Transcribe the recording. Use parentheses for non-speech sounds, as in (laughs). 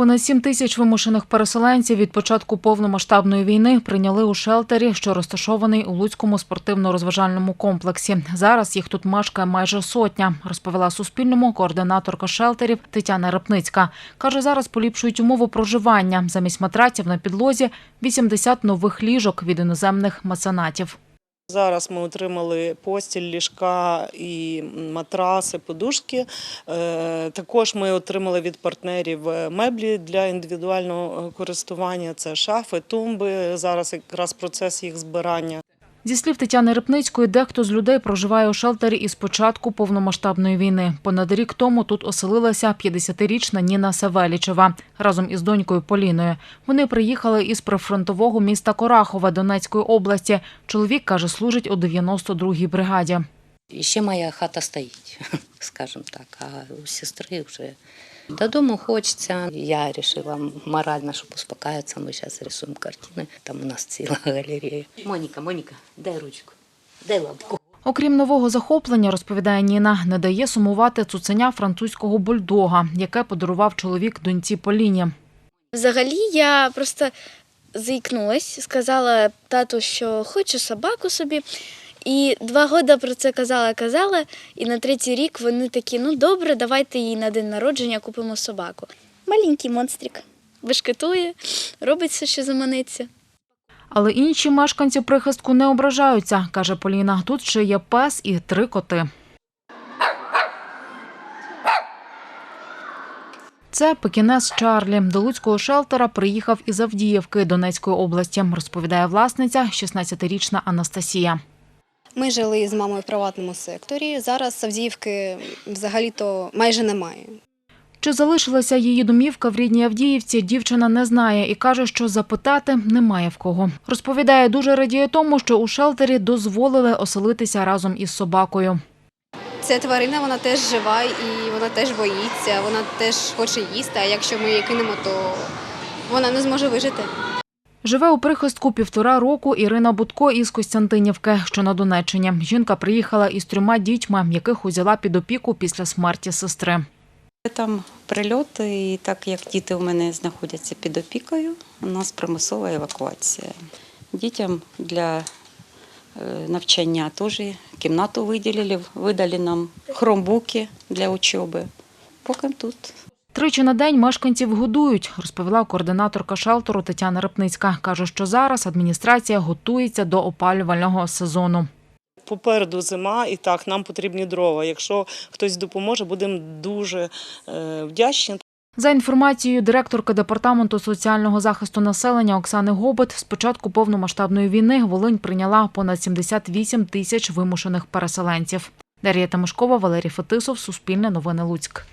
Понад 7 тисяч вимушених переселенців від початку повномасштабної війни прийняли у шелтері, що розташований у Луцькому спортивно-розважальному комплексі. Зараз їх тут мешкає майже сотня, розповіла Суспільному координаторка шелтерів Тетяна Репницька. Каже, зараз поліпшують умови проживання. Замість матраців на підлозі 80 нових ліжок від іноземних меценатів. Зараз ми отримали постіль, ліжка і матраси, подушки. Е, Також ми отримали від партнерів е, меблі для індивідуального користування. Це шафи, тумби. Зараз якраз процес їх збирання. Зі слів Тетяни Рипницької, дехто з людей проживає у шелтері із початку повномасштабної війни. Понад рік тому тут оселилася 50-річна Ніна Савелічева разом із донькою Поліною. Вони приїхали із прифронтового міста Корахова Донецької області. Чоловік каже, служить у 92-й бригаді. Ще моя хата стоїть, скажімо так, а у сестри вже додому хочеться. Я вирішила морально, щоб успокоїтися, ми зараз рисуємо картини. Там у нас ціла (laughs) галерея. Моніка, Моніка, дай ручку, дай лапку. Окрім нового захоплення, розповідає Ніна, не дає сумувати цуценя французького бульдога, яке подарував чоловік доньці Поліні. Взагалі я просто заікнулась, сказала тату, що хочу собаку собі. І два роки про це казала, казала. І на третій рік вони такі: ну добре, давайте їй на день народження купимо собаку. Маленький монстрик. Вишкетує, робить все, що заманеться. Але інші мешканці прихистку не ображаються, каже Поліна. Тут ще є пес і три коти. Це пекінес Чарлі. До Луцького шелтера приїхав із Авдіївки Донецької області, розповідає власниця 16-річна Анастасія. Ми жили з мамою в приватному секторі. Зараз Авдіївки взагалі-то майже немає. Чи залишилася її домівка в рідній Авдіївці, дівчина не знає і каже, що запитати немає в кого. Розповідає, дуже радіє тому, що у шелтері дозволили оселитися разом із собакою. Ця тварина вона теж жива і вона теж боїться, вона теж хоче їсти. А якщо ми її кинемо, то вона не зможе вижити. Живе у прихистку півтора року Ірина Будко із Костянтинівки, що на Донеччині. Жінка приїхала із трьома дітьми, яких узяла під опіку після смерті сестри. Там прильоти, і так як діти у мене знаходяться під опікою, у нас примусова евакуація. Дітям для е, навчання теж кімнату виділили, видали нам хромбуки для учоби. Поки тут. Тричі на день мешканців годують, розповіла координаторка шелтеру Тетяна Репницька. Каже, що зараз адміністрація готується до опалювального сезону. Попереду зима, і так нам потрібні дрова. Якщо хтось допоможе, будемо дуже е, вдячні. За інформацією директорки департаменту соціального захисту населення Оксани Гобот, з початку повномасштабної війни Волинь прийняла понад 78 тисяч вимушених переселенців. Дар'я Тамишкова, Валерій Фетисов, Суспільне новини Луцьк.